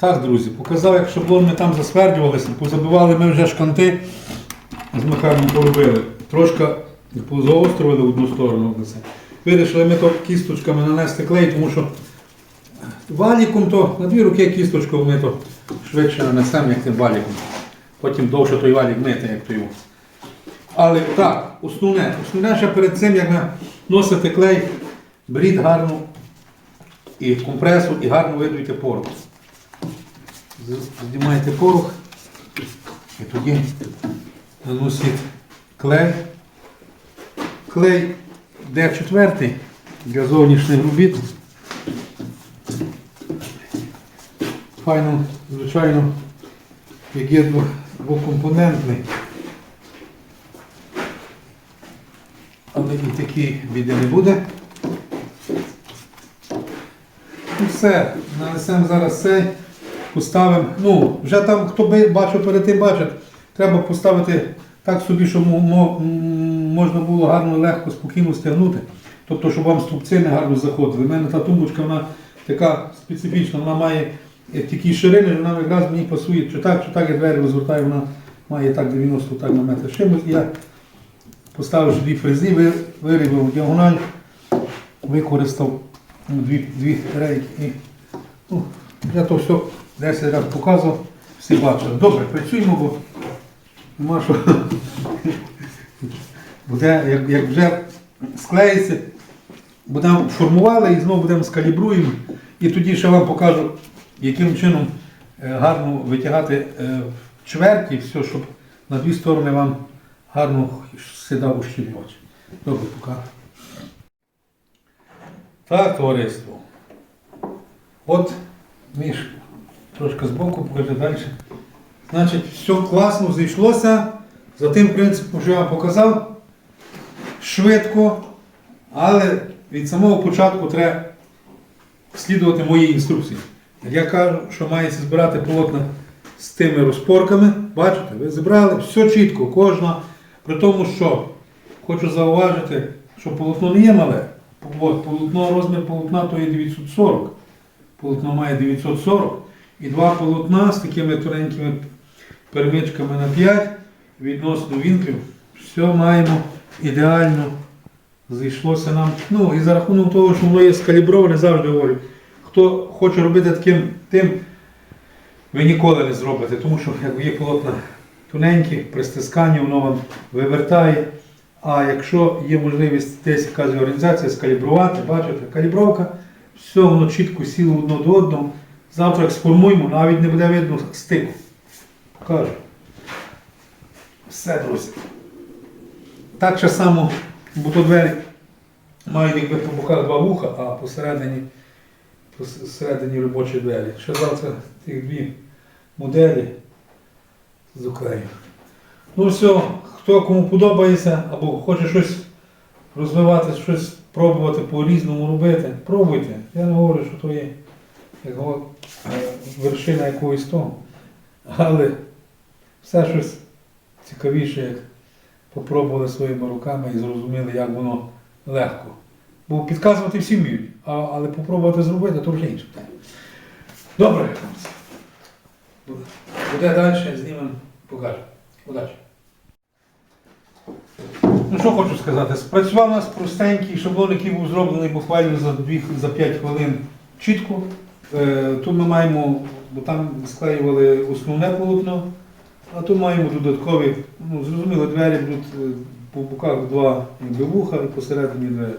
Так, друзі, показав, як шаблон ми там засвердювалися, позабивали ми вже шканти, з Михайлом поробили. Трошки позаострювали в одну сторону. Вирішили ми то кісточками нанести клей, тому що валіком то на дві руки кісточкою ми то швидше нанесемо, як тим валіком. Потім довше той валік мити, як то його. Але так, основне, основне ще перед цим, як наносите клей, беріть гарну і компресу і гарно видуйте порох. Знімаєте порох і тоді наносить клей. Клей D4 для зовнішніх робіт. Файно, звичайно, як є двокомпонентний. Але і такі біди не буде. Ну все, нанесемо зараз цей, поставимо. Ну, вже там, хто бачив перед тим бачить, треба поставити так собі, щоб можна було гарно, легко, спокійно стягнути. Тобто, щоб вам струбці не гарно заходили. У мене та тумбочка, вона така специфічна, вона має такі ширини, вона якраз мені пасує, чи так, чи так, я двері розвертаю, вона має так 90 так на метр чимось. Я поставив дві фрези, ви- вирівняв діагональ, використав ну, дві, дві рейки. І, ну, я то все 10 разів показував, всі бачили. Добре, працюємо, бо нема що. Буде, як, як вже склеїться, будемо формували і знову будемо скалібруємо. І тоді ще вам покажу, яким чином е, гарно витягати е, чверті, все, щоб на дві сторони вам гарно сідав ущільнювач. Добре, покажу. Так, товариство. От Міш, трошки збоку, покажи далі. Значить, все класно зійшлося. За тим принципом, що я вам показав, швидко, але від самого початку треба слідувати моїй інструкції. Я кажу, що мається збирати полотна з тими розпорками, бачите, ви зібрали все чітко, кожна. При тому, що хочу зауважити, що полотно не є мале. От, полотно, розмір полотна то є 940. Полотно має 940. І два полотна з такими тоненькими перемичками на 5 відносно вінків. Все маємо ідеально. Зійшлося нам. Ну і за рахунок того, що воно є скаліброване, завжди говорю. Хто хоче робити таким тим, ви ніколи не зробите, тому що як є полотна тоненькі, при стисканні воно вам вивертає. А якщо є можливість десь якась організація скалібрувати, бачите, калібровка, все воно чітко сіло одно до одного. Завтра як сформуємо, навіть не буде видно стику. Покажу. Все, друзі. Так же само, бо то двері мають якби по боках два вуха, а посередині, посередині робочі двері. Ще завтра тих дві моделі з клею. Ну все, хто кому подобається або хоче щось розвивати, щось пробувати по-різному робити, пробуйте. Я не говорю, що то є як е, вершина якогось того. Але все щось цікавіше, як попробували своїми руками і зрозуміли, як воно легко. Бо підказувати всі вміють, але попробувати зробити, то вже інше. Добре. Буде далі, знімемо, покажемо. Удачі. Ну що хочу сказати, спрацював у нас простенький шаблон, який був зроблений буквально за 2 за 5 хвилин чітко. Е, Тут ми маємо, бо там склеювали основне полотно, а тут маємо додаткові, ну зрозуміло, двері будуть е, по боках два якби, вуха і посередині двері.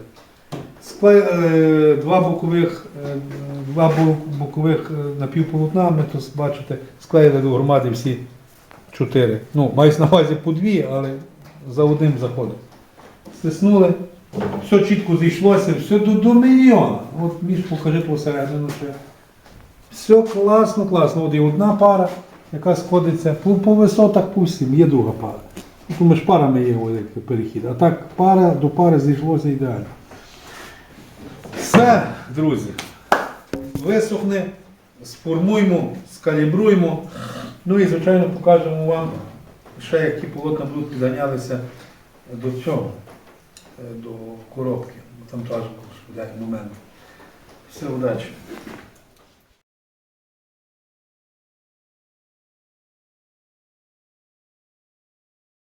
Скле... е, Два бокових, два бокових напівполотна, ми тут бачите, склеїли до громади всі чотири. Ну, мають на увазі по дві, але за одним заходом. Стиснули, все чітко зійшлося, все до, до. От між покажи посередину ще. Все класно, класно. От і одна пара, яка сходиться по, по висотах по всім, є друга пара. Тут між парами є як перехід. А так пара до пари зійшлося ідеально. Все, друзі. Висохне, сформуємо, скалібруємо. Ну і, звичайно, покажемо вам ще, як ті полотна будуть зайнялися до цього, е, до коробки. Там теж був момент. Все, удачі.